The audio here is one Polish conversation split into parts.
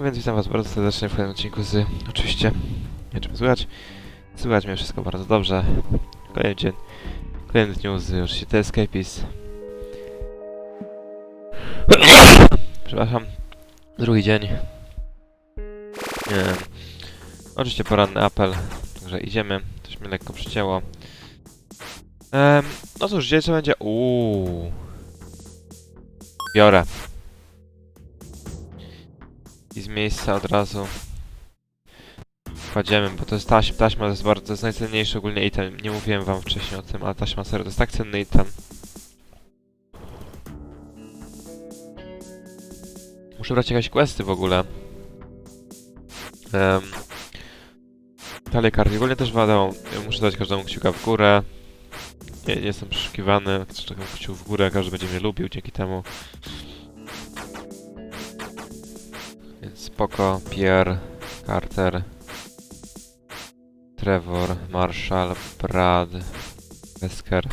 Więc witam was bardzo serdecznie w kolejnym odcinku z... Oczywiście, nie czym słychać. Słychać mnie wszystko bardzo dobrze. Kolejny dzień. Kolejny dniu z oczywiście The Escapist. Przepraszam. Drugi dzień. Nie wiem. Oczywiście poranny apel. Także idziemy. Coś mnie lekko przycięło. Em, no cóż, dzisiaj co będzie? Uuu. Biorę. I z miejsca od razu kładziemy, bo to jest taśma, taśma to jest bardzo, to jest najcenniejszy ogólnie item. Nie mówiłem wam wcześniej o tym, ale taśma serio to jest tak cenny item. Muszę brać jakieś questy w ogóle. Um, dalej karty. Ogólnie też ja muszę dać każdemu kciuka w górę. Nie, nie jestem przeszukiwany, czekam kciuk w górę, każdy będzie mnie lubił dzięki temu. Spoko, Pierre, Carter, Trevor, Marshall, Brad, Wesker.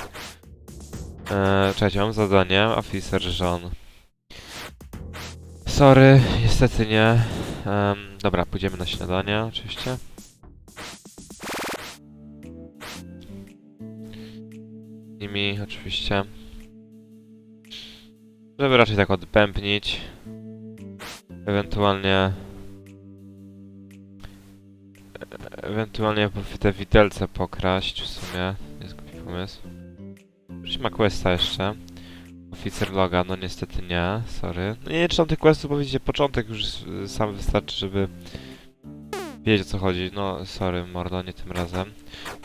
Eee, czekajcie, mam zadanie, Officer John. Sorry, niestety nie. Dobra, pójdziemy na śniadanie, oczywiście. Nimi, oczywiście. Żeby raczej tak odpępnić. Ewentualnie... Ewentualnie te widelce pokraść w sumie. Jest głupi pomysł. Przecież questa jeszcze. Oficer loga, no niestety nie, sorry. No nie czytam tych questów, bo widzicie, początek już sam wystarczy, żeby wiedzieć o co chodzi. No, sorry, mordo, nie tym razem.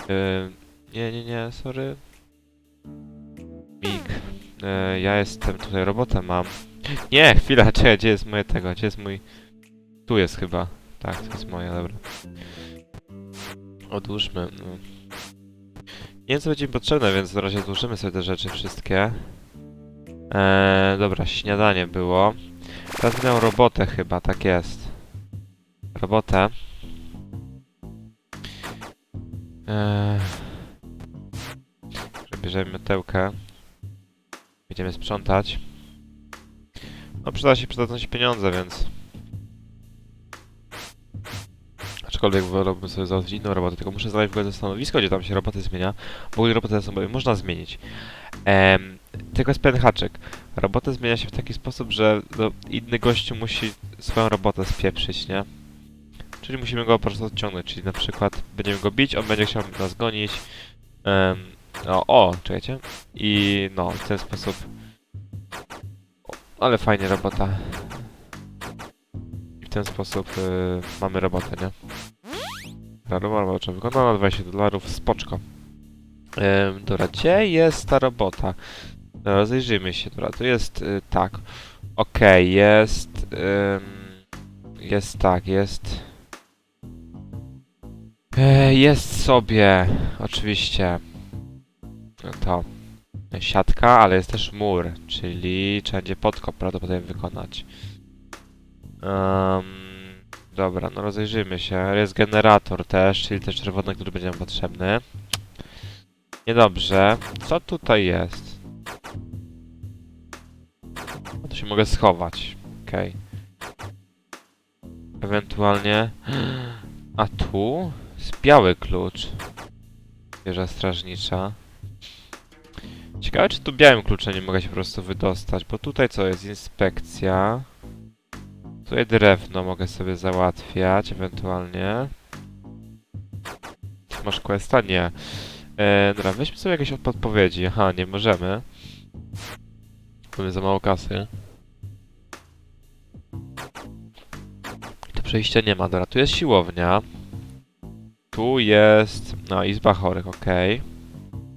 Yy, nie, nie, nie, sorry. Mig. Yy, ja jestem tutaj, robotę mam. Nie, chwila, czekaj, gdzie jest moje tego, gdzie jest mój... Tu jest chyba. Tak, to jest moja, dobra. Odłóżmy. No. Nie wiem, co będzie mi potrzebne, więc na razie odłożymy sobie te rzeczy wszystkie. Eee, dobra, śniadanie było. Teraz miał robotę chyba, tak jest. Robotę. Eee, bierzemy miotełkę. Będziemy sprzątać. No przyda się, przydadzą się pieniądze, więc... Aczkolwiek wolałbym sobie załatwić inną robotę, tylko muszę znaleźć w ogóle stanowisko, gdzie tam się roboty zmienia. W ogóle robotę sobie można zmienić. Em, tylko jest pewien haczyk. Robotę zmienia się w taki sposób, że no, inny gościu musi swoją robotę spieprzyć, nie? Czyli musimy go po prostu odciągnąć, czyli na przykład będziemy go bić, on będzie chciał nas gonić. Em, o, o, czekajcie. I no, w ten sposób... Ale fajnie robota. I w ten sposób y, mamy robotę, nie? Darmowa robocza wykonana, 20 dolarów, spoczko. Ym, dobra, gdzie jest ta robota? Dobra, rozejrzyjmy się, dobra, tu jest y, tak. Okej, jest... Ym, jest tak, jest... E, jest sobie, oczywiście. No to siatka, ale jest też mur, czyli trzeba będzie podkop prawdopodobnie wykonać. Um, dobra, no rozejrzyjmy się. Jest generator też, czyli też czerwony, który będzie nam potrzebny. Niedobrze. Co tutaj jest? No to się mogę schować. Okej. Ewentualnie... A tu? Jest biały klucz. Wieża strażnicza. Ciekawe, czy tu białym kluczem nie mogę się po prostu wydostać, bo tutaj co jest? Inspekcja. Tutaj drewno mogę sobie załatwiać, ewentualnie. Masz questa? Nie. E, dobra, weźmy sobie jakieś podpowiedzi. Aha, nie możemy. Mamy za mało kasy. To przejścia nie ma. Dobra, tu jest siłownia. Tu jest... No, izba chorych, okej.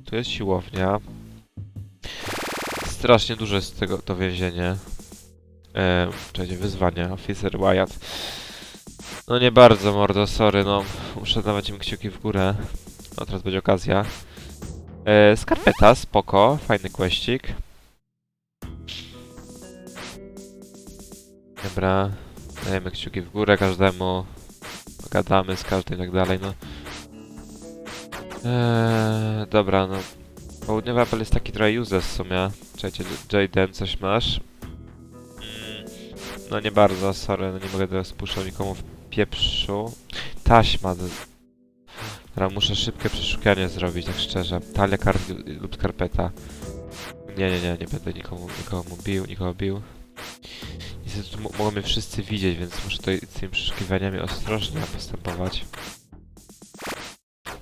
Tu jest siłownia. Strasznie duże jest tego to więzienie. Eee, czekajcie, wyzwanie. Officer Wyatt. No nie bardzo, mordo, sorry, no. Muszę dawać im kciuki w górę. No, teraz będzie okazja. Eee, skarpeta, spoko. Fajny questik. Dobra. Dajemy kciuki w górę każdemu. Pogadamy z każdym i tak dalej, no. Eee, dobra, no. Południowy apel jest taki trochę useless w sumie. Czekajcie, Jaden, coś masz? Mm. no nie bardzo, sorry, no nie mogę teraz spuszczać nikomu w pieprzu. Taśma. Dobra, muszę szybkie przeszukanie zrobić, tak szczerze. Talia kart lub skarpeta. Nie, nie, nie, nie będę nikomu, nikomu bił, nikogo bił. Niestety mogą mnie wszyscy widzieć, więc muszę tutaj z tymi przeszukiwaniami ostrożnie postępować.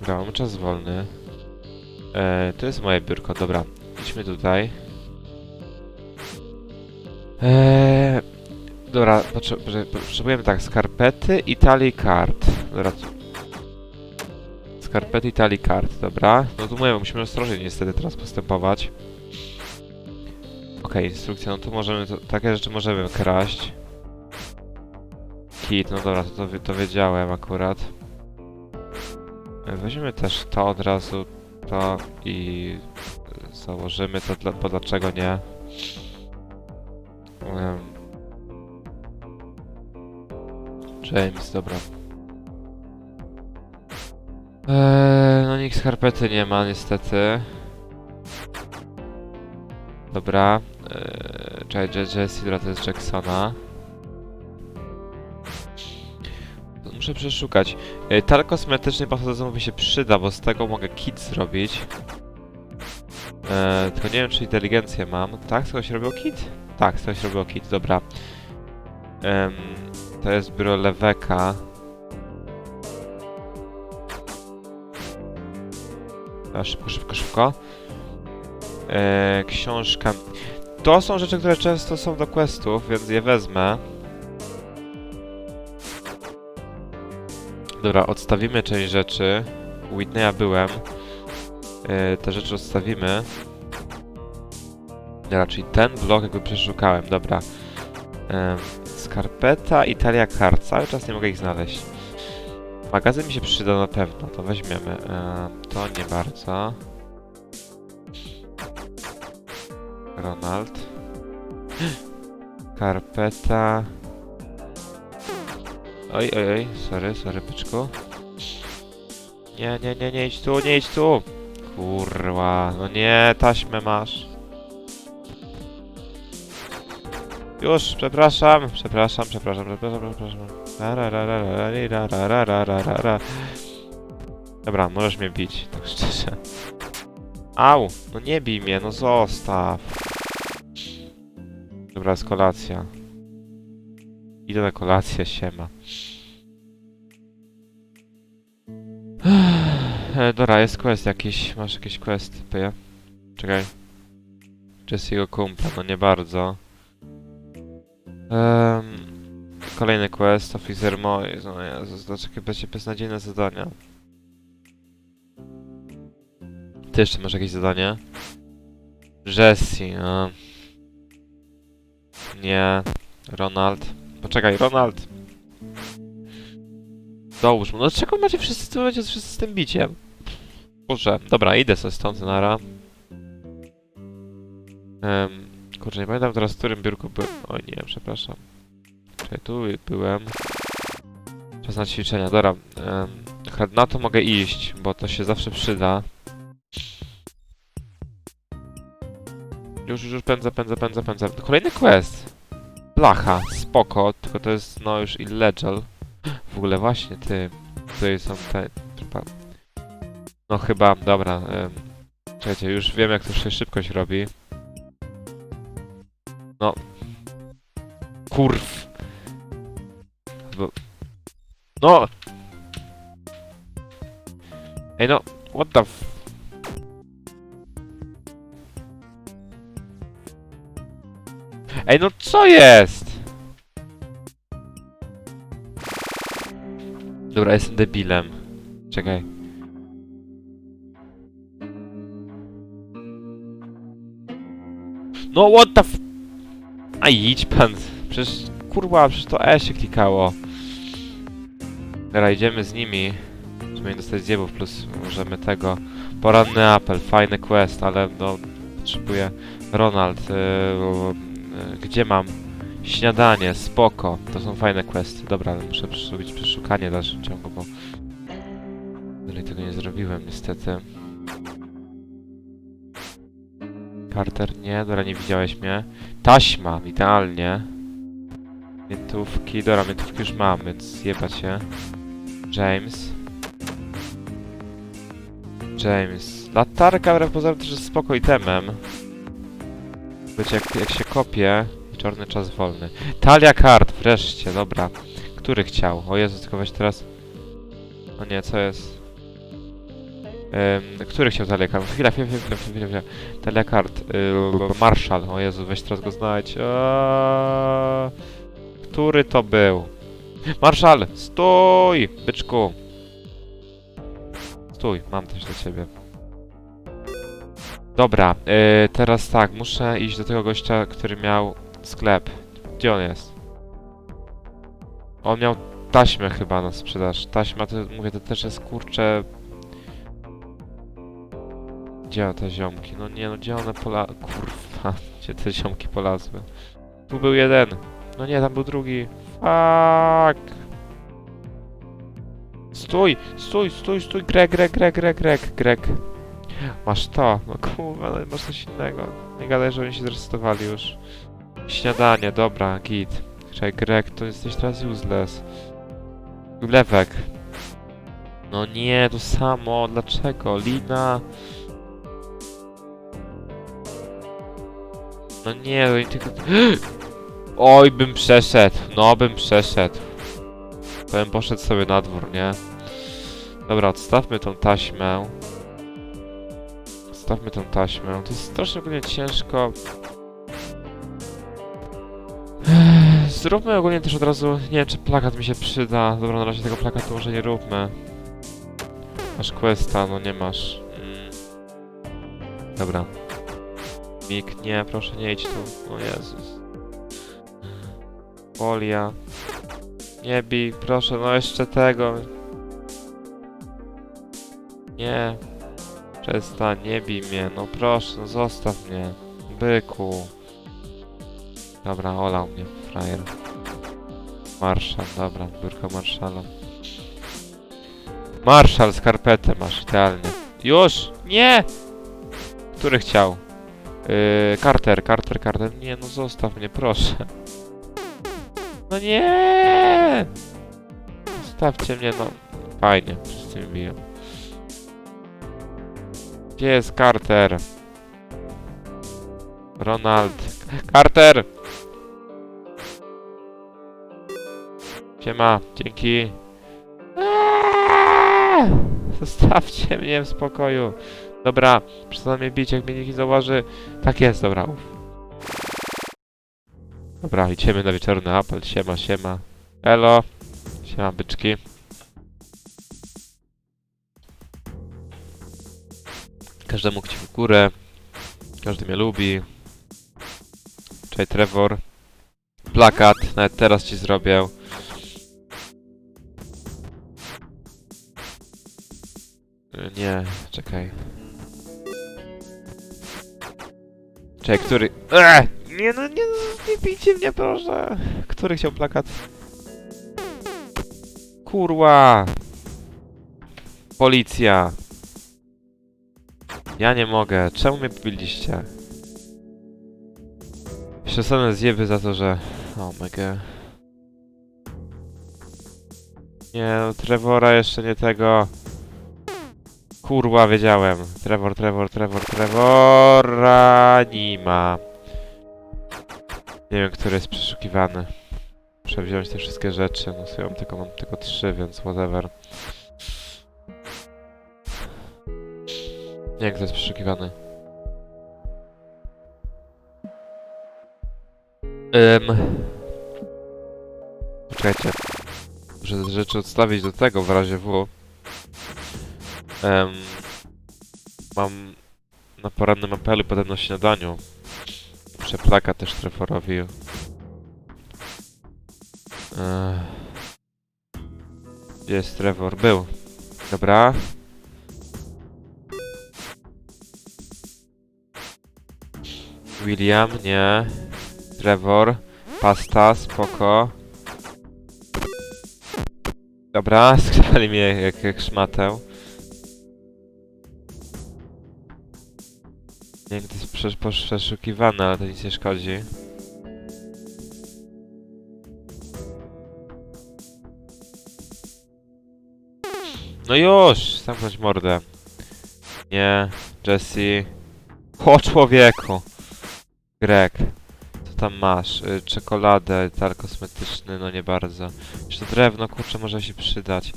Dobra, mam czas wolny. E, to jest moje biurko, dobra. Idźmy tutaj. Eee, dobra, potrze- potrze- potrzebujemy tak, skarpety i talii kart. Dobra. Skarpety i talii kart, dobra. No tu mówię, musimy ostrożnie niestety teraz postępować. Okej, instrukcja, no tu możemy, to, takie rzeczy możemy kraść. Kit, no dobra, to, to, to wiedziałem akurat. E, Weźmiemy też to od razu, to i założymy to, dla, bo dlaczego nie? Em. James, dobra. Eee, no nikt skarpety nie ma niestety. Dobra. Eee, czekaj, Je- Jessie, dobra, to jest Jacksona. Muszę przeszukać. Eee, Tar kosmetyczny pasodozomowy się przyda, bo z tego mogę kit zrobić. Eee, tylko nie wiem, czy inteligencję mam. Tak, z tego się robił kit? Tak, z tego się robił kit, dobra. Em, to jest biuro Leweka. A, szybko, szybko, szybko. Eee, książka. To są rzeczy, które często są do questów, więc je wezmę. Dobra, odstawimy część rzeczy. U Whitneya byłem. Eee, te rzeczy odstawimy. Dobra, czyli ten blok jakby przeszukałem, dobra. Em, skarpeta, Italia kart. Cały czas nie mogę ich znaleźć. Magazyn mi się przyda na pewno, to weźmiemy. Em, to nie bardzo. Ronald. Karpeta. Oj, oj, oj, sorry, sorry, byczku. Nie, nie, nie, nie idź tu, nie idź tu! Kurwa, no nie, taśmę masz. Już, przepraszam, przepraszam, przepraszam, przepraszam, przepraszam. Ra. Dobra, możesz mnie bić, tak szczerze. Au! No nie bij mnie, no zostaw. Dobra, jest kolacja. Idę na kolację, siema. E, dobra, jest quest jakiś. Masz jakiś quest, pyja? Czekaj. Jesse'ego kumpla, no nie bardzo. Um, kolejny quest, Officer Moy. No Jezus, takie będzie beznadziejne zadania. Ty jeszcze masz jakieś zadanie? Jesse, no. Nie. Ronald. Poczekaj, Ronald! Dołóż mu. No czego macie wszyscy momencie wszyscy z tym biciem? Boże, dobra, idę sobie stąd, nara. Um, kurczę, nie pamiętam teraz, w którym biurku byłem. Oj nie, przepraszam. Czekaj, tu byłem. Czas na ćwiczenia, dobra. Um, na to mogę iść, bo to się zawsze przyda. Już, już, już pędzę, pędzę, pędzę, pędzę. Kolejny quest. Blacha, spoko, tylko to jest no już illegal. W ogóle właśnie, ty. Tutaj są te... No chyba, dobra. Um, czekajcie, już wiem jak to się szybkość robi. No. Kurw. No! Ej no, what the f... Ej no co jest? Dobra, jestem debilem. Czekaj. No what the f... A idź pan. Przecież kurwa, przecież to E się klikało. Dobra, idziemy z nimi. Nie dostać zjebów, plus możemy tego. Poranny apel, fajny quest, ale no... Potrzebuję... Ronald, yy, yy, gdzie mam? Śniadanie, spoko. To są fajne questy. Dobra, ale muszę zrobić przeszukanie w dalszym ciągu, bo... Dalej tego nie zrobiłem, niestety. Carter, nie, dobra, nie widziałeś mnie. Taśma, idealnie. Miętówki, dobra, miętówki już mam, więc jebać się. James. James. Latarka wbrew pozorom też jest spoko itemem. Wiecie, jak, jak się kopie i czarny czas wolny. Talia kart, wreszcie, dobra. Który chciał? O Jezu, tylko weź teraz... O nie, co jest? Ym, który chciał talię kart? Chwila, chwila, chwila, chwila, chwila. Talia kart. Yy, Marshall. O Jezu, weź teraz go znajdź. Eee, który to był? Marszal, stój! Byczku. Stój, mam coś dla ciebie. Dobra, yy, teraz tak, muszę iść do tego gościa, który miał sklep. Gdzie on jest? On miał taśmę chyba na sprzedaż. Taśma, to mówię, to też jest kurcze... Gdzie te ziomki? No nie, no gdzie one pola... Kurwa, gdzie te ziomki polazły? Tu był jeden. No nie, tam był drugi. Fuck. Stój, stój, stój, stój, Greg, Greg, Greg, Greg, Greg, Greg. Masz to. No kurwa, no masz coś innego. Nie gadaj, że oni się zresetowali już. Śniadanie, dobra, git. Czekaj, Greg, to jesteś teraz useless. Lewek. No nie, to samo, dlaczego? Lina... No nie, to oni tylko... Oj, bym przeszedł. No, bym przeszedł. To bym poszedł sobie na dwór, nie? Dobra, odstawmy tą taśmę. Odstawmy tą taśmę. To jest strasznie ciężko. Zróbmy ogólnie też od razu... Nie wiem, czy plakat mi się przyda. Dobra, na razie tego plakatu może nie róbmy. Masz questa, no nie masz. Mm. Dobra. Mik, nie, proszę nie idź tu. O Jezus. Folia. Nie bij, proszę, no jeszcze tego. Nie. Przestań, nie bij mnie, no proszę, no zostaw mnie. Byku. Dobra, olał mnie, frajer. Marszal, dobra, biurko marszala. Marszal, skarpetę masz, idealnie. Już! Nie! Który chciał? Yy, Carter, Carter, Carter. Nie, no zostaw mnie, proszę. No nie! Zostawcie mnie, no. Fajnie, wszyscy mi biją. Gdzie jest Carter? Ronald. Carter! Siema, dzięki. Eee! Zostawcie mnie w spokoju. Dobra, przestań mnie bić, jak mnie nikt nie zauważy. Tak jest, dobra, uf. Dobra, idziemy na wieczorny apel. Siema, siema. Elo. Siema, byczki. Każdemu kciuk w górę. Każdy mnie lubi. Cześć, Trevor. Plakat, nawet teraz ci zrobię. Nie, czekaj. Czekaj, który... Eee! Nie no, nie, no, nie bijcie mnie proszę. Który chciał plakat? Kurwa! Policja! Ja nie mogę. Czemu mnie biliście? Jeszcze dostanę zjeby za to, że... O mega. Nie no, Trevora jeszcze nie tego. Kurwa, wiedziałem. Trevor, Trevor, Trevor, Trevora nie ma. Nie wiem, który jest przeszukiwany. Muszę wziąć te wszystkie rzeczy. No sobie mam tylko, mam tylko trzy, więc whatever. Nie wiem, kto jest przeszukiwany. Ym... Poczekajcie. Muszę rzeczy odstawić do tego w razie W. Em, mam na porannym apelu potem na śniadaniu. Przeplaka też Trevorowi. Ech. Gdzie jest Trevor? Był. Dobra. William, nie. Trevor. Pasta, spoko. Dobra, skrzali mnie jak, jak szmatę. Nigdy jest przeszukiwana, ale to nic nie szkodzi. No już! Zamknąć mordę. Nie, Jesse. O człowieku! Greg. Co tam masz? Y, czekoladę, tar kosmetyczny, no nie bardzo. Jeszcze drewno, kurczę, może się przydać.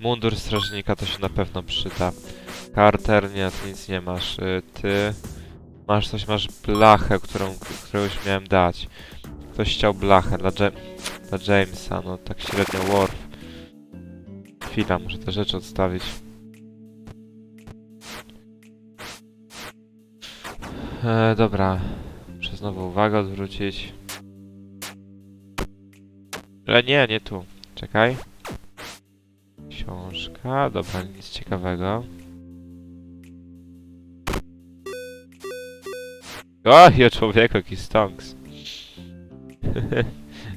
Mundur strażnika to się na pewno przyda. Carter, nie, ty nic nie masz. Y, ty... Masz coś, masz blachę, którą, którą już miałem dać. Ktoś chciał blachę dla, dla Jamesa, no tak średnio Worf. Chwila, muszę te rzeczy odstawić. E, dobra. Muszę znowu uwagę odwrócić. Ale nie, nie tu. Czekaj. Książka. Dobra, nic ciekawego. O, je człowieku, jaki stonks.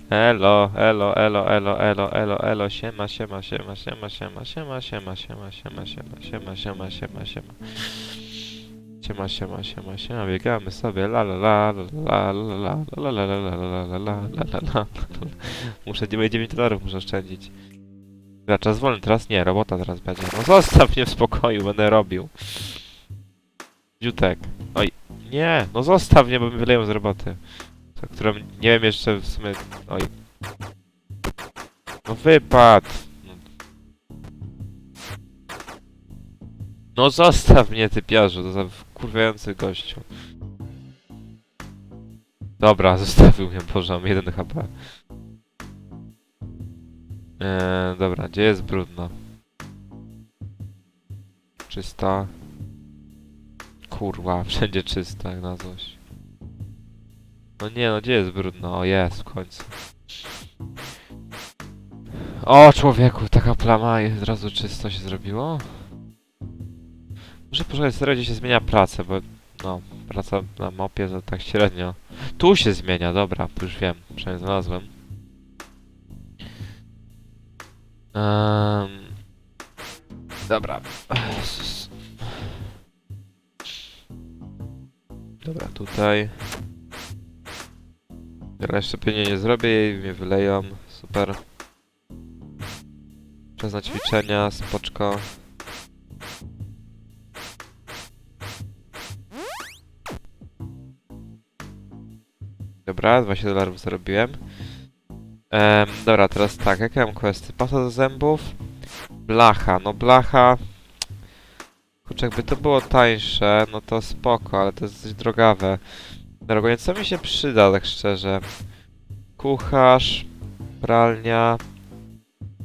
elo, elo, elo, elo, elo, elo, elo, siema, siema, siema, siema, siema, siema, siema, siema, siema, siema, siema, siema, siema, siema. Siema, siema, siema, siema, biegamy sobie, la la la, la la la la la la la la la la la la la la Muszę 9 dolarów muszę oszczędzić. Dobra, czas wolny, teraz nie, robota teraz będzie. No zostaw mnie w spokoju, będę robił. Dziutek. Oj, nie, no zostaw mnie, bo mi wyleją z roboty. To, którą nie wiem jeszcze w sumie... Oj. No wypad! No. Zostaw mnie, ty piarzu, to za kurwiający gościu. Dobra, zostawił mnie, Boże, mam jeden HP. Eee, dobra, gdzie jest brudno? Czysta. Kurwa, wszędzie czysto, jak na złość. No nie, no gdzie jest brudno? O, jest, w końcu. O, człowieku, taka plama i od razu czysto się zrobiło? Muszę poszukać serio, gdzie się zmienia pracę, bo... No, praca na mopie to tak średnio. Tu się zmienia, dobra, już wiem, przynajmniej znalazłem. Um, dobra. Dobra, tutaj. Dobra, jeszcze pewnie nie zrobię i mnie wyleją. Super. Czas na ćwiczenia, spoczko. Dobra, 20 dolarów zarobiłem. Em, dobra, teraz tak, jakie mam questy? Pasta do zębów. Blacha, no blacha... Kurczę, jakby to było tańsze, no to spoko, ale to jest dość drogawe. Drogo, co mi się przyda, tak szczerze? Kucharz, pralnia,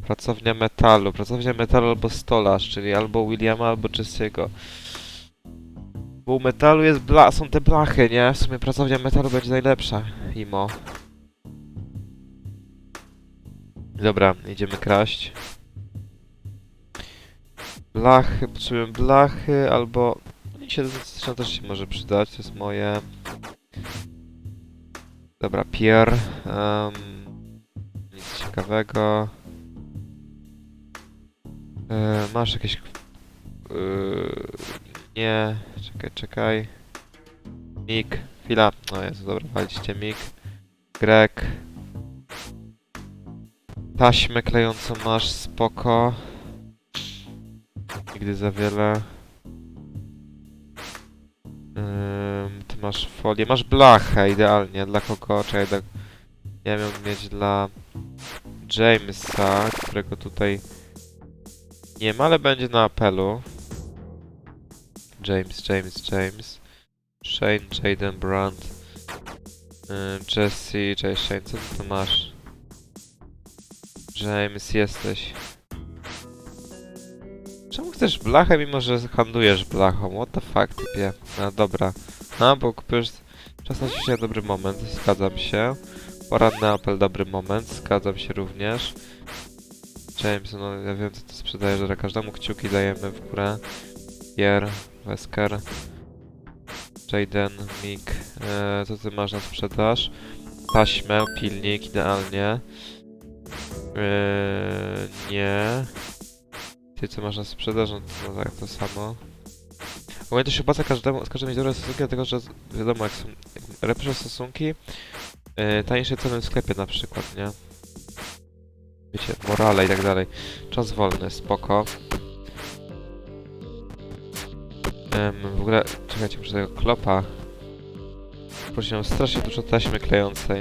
pracownia metalu. Pracownia metalu albo stolarz, czyli albo Williama, albo Jesse'ego. Bo u metalu jest bla są te blachy, nie? W sumie pracownia metalu będzie najlepsza. Imo. Dobra, idziemy kraść. Blachy, potrzebujemy blachy, albo... I 700 też się może przydać, to jest moje. Dobra, pier. Um, nic ciekawego. E, masz jakieś... Yy, nie, czekaj, czekaj. Mik, chwila. No jest, dobra, waliście Mik. Greg. Taśmę klejącą masz, spoko. Nigdy za wiele. Ym, ty masz folię. Masz blachę, idealnie. Dla kogo? Czekaj, dla... Ja miał mieć dla Jamesa, którego tutaj nie ma, ale będzie na apelu. James, James, James. Shane, Jaden, Brandt. Jesse, cześć Shane, co ty tu masz? James, jesteś. Czemu chcesz blachę, mimo że handlujesz blachą? What the fuck, typie? No dobra. A, bo kupujesz... Czas na ćwiczenie, dobry moment, zgadzam się. Poranny apel, dobry moment, zgadzam się również. James, no ja wiem co ty sprzedajesz, że każdemu kciuki dajemy w górę. Pierre, Wesker. Jaden, Mick. E, co ty masz na sprzedaż? Taśmę, pilnik, idealnie. Eee, nie. Ty co masz na sprzedaż, no to tak, to samo. Ogólnie to się opłaca każdemu, z każdym dobre stosunki, dlatego że wiadomo, jak są lepsze stosunki, yy, tańsze ceny w sklepie na przykład, nie? Wiecie, morale i tak dalej. Czas wolny, spoko. Em, w ogóle, czekajcie, muszę tego klopa. Prosiłem strasznie dużo taśmy klejącej.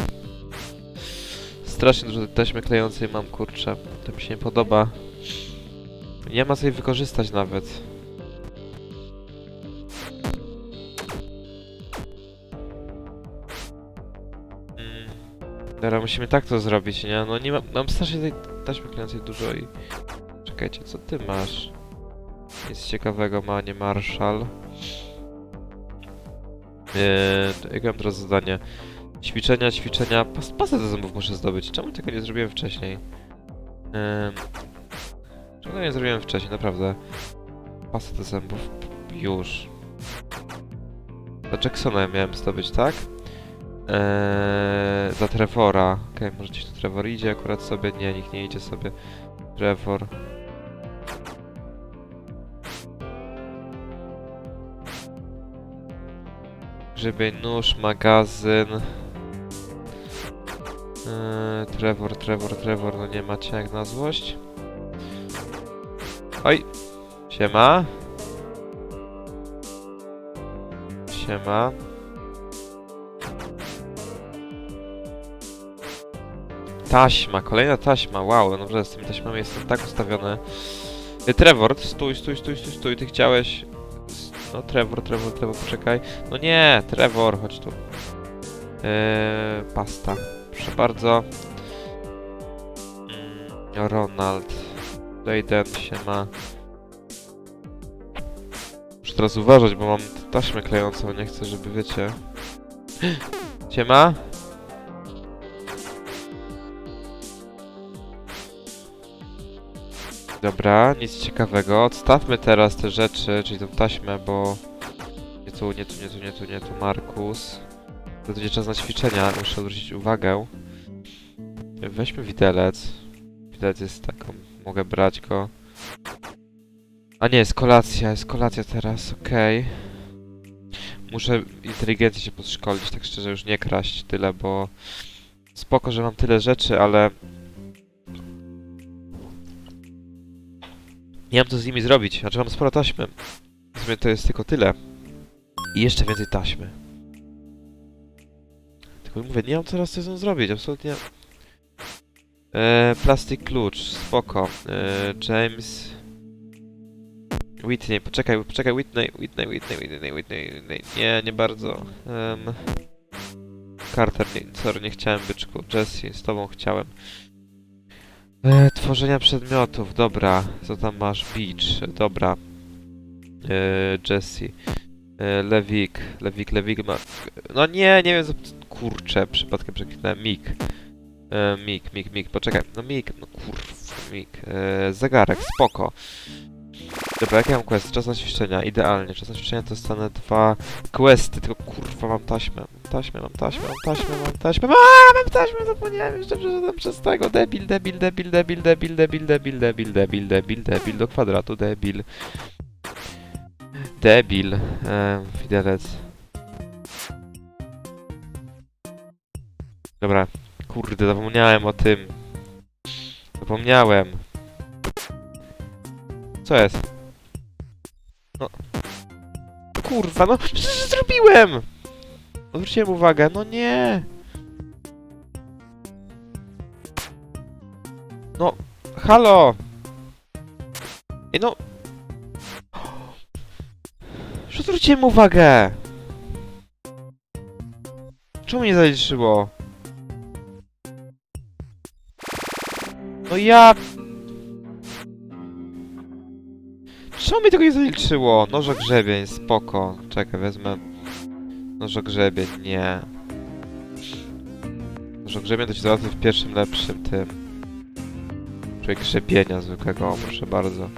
Strasznie dużo taśmy klejącej mam, kurczę. To mi się nie podoba. Nie ma co jej wykorzystać nawet. Mm. Dobra, musimy tak to zrobić, nie? No nie mam, mam strasznie tej taśmy klejącej dużo i... Czekajcie, co ty masz? Nic ciekawego ma, nie Marshall. Eee, jak mam teraz zadanie? Ćwiczenia, ćwiczenia. Pas, pasę do zębów muszę zdobyć. Czemu tego nie zrobiłem wcześniej? Eee, tego nie zrobiłem wcześniej, naprawdę? Pasę do zębów. Już. Dla Jacksona ja miałem zdobyć, tak? Eee, dla Trevora. Okej, może gdzieś tu Trevor idzie akurat sobie? Nie, nikt nie idzie sobie. Trevor. Grzybień nóż, magazyn. Yy, Trevor, Trevor, Trevor, no nie macie jak na złość. Oj! Siema. Siema. Taśma, kolejna taśma, wow, no dobrze, z tymi taśmami jestem tak ustawiony. Yy, Trevor, stój, stój, stój, stój, stój, ty chciałeś... No Trevor, Trevor, Trevor, poczekaj. No nie, Trevor, chodź tu. Eee, pasta. Proszę bardzo. Mm, Ronald. Dejden się ma. Muszę teraz uważać, bo mam taśmę klejącą, nie chcę, żeby wiecie. Siema? Dobra, nic ciekawego. Odstawmy teraz te rzeczy, czyli tą taśmę, bo... Nie tu, nie tu, nie tu, nie tu, nie tu, Markus. To będzie czas na ćwiczenia, muszę zwrócić uwagę. Weźmy widelec. Widelec jest taką, mogę brać go. A nie, jest kolacja, jest kolacja teraz, okej. Muszę inteligencję się podszkolić, tak szczerze już nie kraść tyle, bo... Spoko, że mam tyle rzeczy, ale... Nie mam co z nimi zrobić, znaczy mam sporo taśmy. W sumie to jest tylko tyle. I jeszcze więcej taśmy. Tylko mówię, nie mam teraz co z nią zrobić, absolutnie. E, plastik klucz, spoko. E, James... Whitney, poczekaj, poczekaj, Whitney, Whitney, Whitney, Whitney, Whitney, Whitney. Nie, nie bardzo. Um, Carter, nie, sorry, nie chciałem byczku. Jesse, z tobą chciałem. E, tworzenia przedmiotów, dobra. Co tam masz? Beach, dobra. E, Jesse. E, Lewik, Lewik, Lewik ma... No nie, nie wiem co... Kurczę, przypadkiem przeklinałem. Mik. E, Mik, Mik, Mik, poczekaj. No Mik, no kurwa, Mik. E, zegarek, spoko. Dobra, jaki mam quest? Czas na ćwiczenia, idealnie. Czas na ćwiczenia to dostanę dwa questy, tylko kurwa mam taśmę. Mam taśmę, mam taśmę, mam taśmę, mam taśmę. Mam taśmę, zapomniałem jeszcze przeszedłem przez tego. Debil, debil, debil, debil, debil, debil, debil, debil, debil, debil, debil, do kwadratu, debil. Debil. Ehm, widelec. Dobra, kurde, zapomniałem o tym. Zapomniałem. Co jest? No. Kurwa, no przecież zrobiłem! Zwróciłem uwagę, no nie! No, halo! Ej, no... Że zwróciłem uwagę! Czemu nie zaliczyło? No ja... Czemu mi tego nie zaliczyło? Nożo grzebień, spoko. Czekaj, wezmę... Nożo grzebień, nie. Nożo grzebień to się załatwi w pierwszym lepszym tym. Człowiek grzebienia zwykłego, proszę bardzo.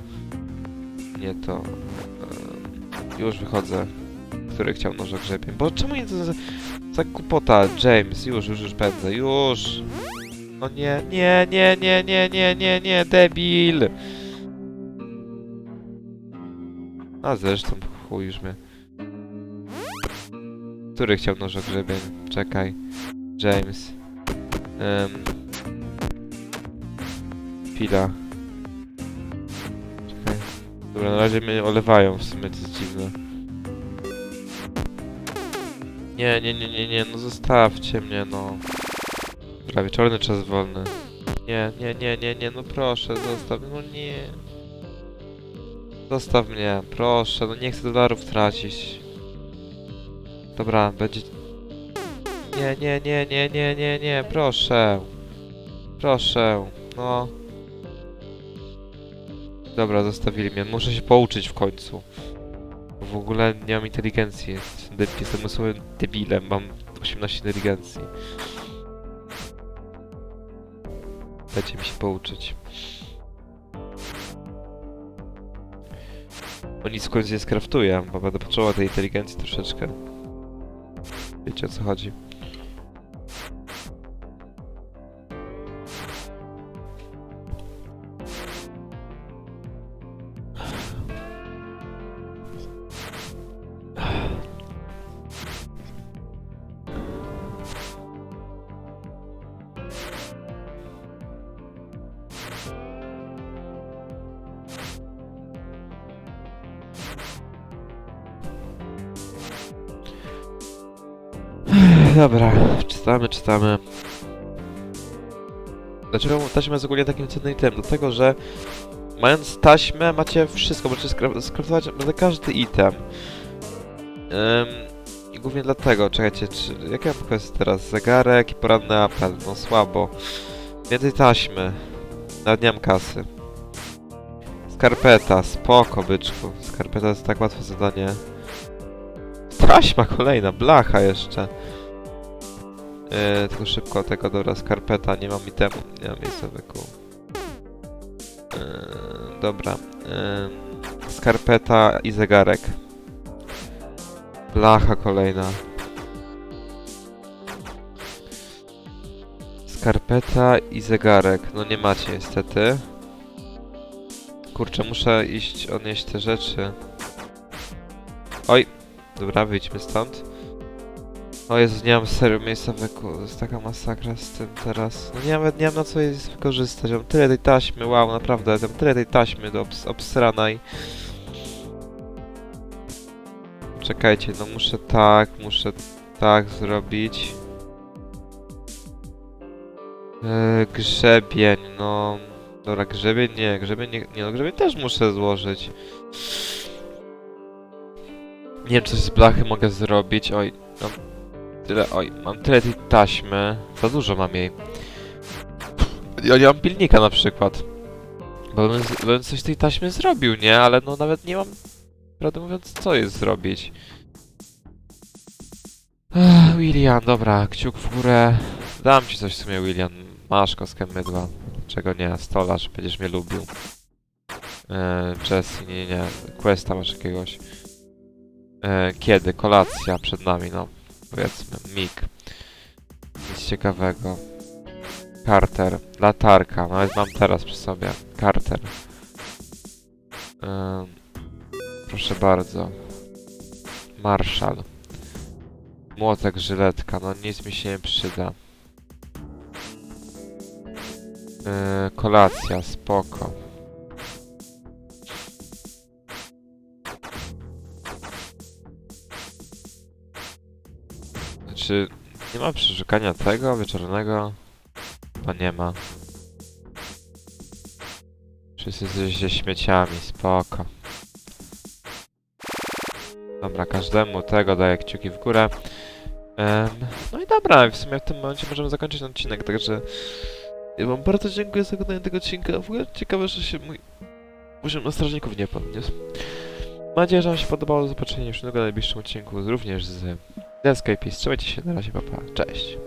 Nie to. Ehm, Już wychodzę. Który chciał nożo grzebień? Bo czemu nie to za, za kupota? James, już, już, już pędzę, już! No nie, nie, nie, nie, nie, nie, nie, nie, debil! A zresztą, chuj już mnie. Który chciał nożo grzebień? Czekaj. James. Um. Chwila. Czekaj. Dobra, na razie mnie olewają w sumie, jest dziwne. Nie, nie, nie, nie, nie, no zostawcie mnie, no. Dobra, wieczorny czas wolny. Nie, nie, nie, nie, nie, no proszę, zostaw, no nie. Zostaw mnie, proszę, no nie chcę dolarów tracić. Dobra, będzie... Nie, nie, nie, nie, nie, nie, nie, proszę. Proszę, no. Dobra, zostawili mnie, muszę się pouczyć w końcu. W ogóle nie mam inteligencji, jestem osobą debilem, mam 18 inteligencji. Mi się pouczyć. Bo nic w końcu nie skraftuję, bo będę potrzebował tej inteligencji troszeczkę. Wiecie o co chodzi. Czytamy. Dlaczego taśma jest ogólnie takim cennym item? Dlatego, że mając taśmę macie wszystko, możecie skra- skraftować naprawdę każdy item. Ym, I głównie dlatego, czekajcie, czy, mam quest teraz? Zegarek i poranny apel, no słabo. Więcej taśmy, nawet nie mam kasy. Skarpeta, spoko byczku. Skarpeta jest tak łatwe zadanie. Taśma kolejna, blacha jeszcze. Yy, tylko szybko tego, dobra, skarpeta, nie mam itemu, nie mam miejsca wyku. Yy, dobra. Yy, skarpeta i zegarek. Blacha kolejna. Skarpeta i zegarek. No nie macie niestety. Kurczę, muszę iść odnieść te rzeczy. Oj. Dobra, wyjdźmy stąd. O Jezu, nie mam serio miejsca. To jest taka masakra z tym teraz. No nie, nawet nie mam na co jej wykorzystać. Mam tyle tej taśmy, wow, naprawdę. Mam tyle tej taśmy do obs obsranej. Czekajcie, no muszę tak, muszę tak zrobić. Eee, grzebień, no... Dobra, grzebień nie, grzebień nie, nie, no grzebień też muszę złożyć. Nie wiem, czy z blachy mogę zrobić, oj, mam tyle, oj, mam tyle tej taśmy, za dużo mam jej. Ja nie mam pilnika na przykład. Bo bym, bym coś tej taśmy zrobił, nie? Ale no nawet nie mam, prawdę mówiąc, co jest zrobić. Ech, William, dobra, kciuk w górę. Dam ci coś w sumie, William. Masz kostkę mydła. Czego nie, stolarz, będziesz mnie lubił. Eee, Jesse, nie, nie, nie. Questa masz jakiegoś. Eee, kiedy? Kolacja przed nami, no. Powiedzmy, Mik. Nic ciekawego. Carter. Latarka, nawet mam teraz przy sobie. Carter. Em, proszę bardzo. Marshall. Młotek, żyletka, no nic mi się nie przyda. Yy, kolacja, spoko. Znaczy, nie ma przeszukania tego wieczornego? Chyba nie ma. Wszyscy jesteście śmieciami, spoko. Dobra, każdemu tego daję kciuki w górę. Em, no i dobra, w sumie w tym momencie możemy zakończyć ten odcinek, także ja wam bardzo dziękuję za oglądanie tego odcinka. W ogóle ciekawe, że się mój poziom strażników nie podniósł. Mam nadzieję, że wam się podobało. Do zobaczenia już w najbliższym odcinku, również z Escape. Trzymajcie się, na razie, papa. Cześć.